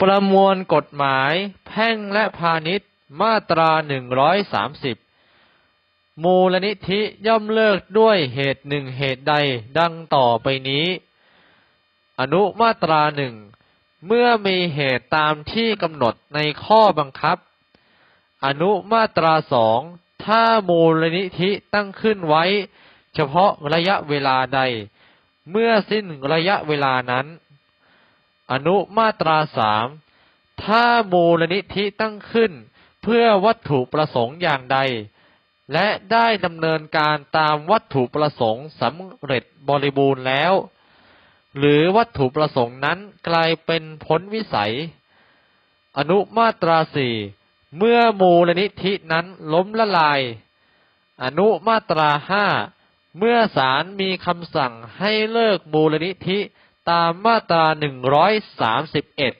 ประมวลกฎหมายแพ่งและพาณิชย์มาตราหนึ่งร้อยสามสิบมูลนิธิย่อมเลิกด้วยเหตุหนึ่งเหตุใดดังต่อไปนี้ อนุมาตราหนึ่งเมื่อมีเหตุตามที่กำหนดในข้อบังคับ อนุมาตราสองถ้ามูลนิธิตั้งขึ้นไว้ เฉพาะระยะเวลาใด เมื่อสิ้นระยะเวลานั้น อนุมาตราสามถ้ามูลนิธิตั้งขึ้น เพื่อวัตถุประสงค์อย่างใด และได้ดำเนินการตามวัตถุประสงค์สำเร็จบริบูรณ์แล้ว หรือวัตถุประสงค์นั้นกลายเป็นพ้นวิสัย อนุมาตราสี่เมื่อมูลนิธินั้นล้มละลาย อนุมาตราห้าเมื่อศาลมีคำสั่งให้เลิกมูลนิธิ ตามมาตราหนึ่งร้อยสามสิบเอ็ด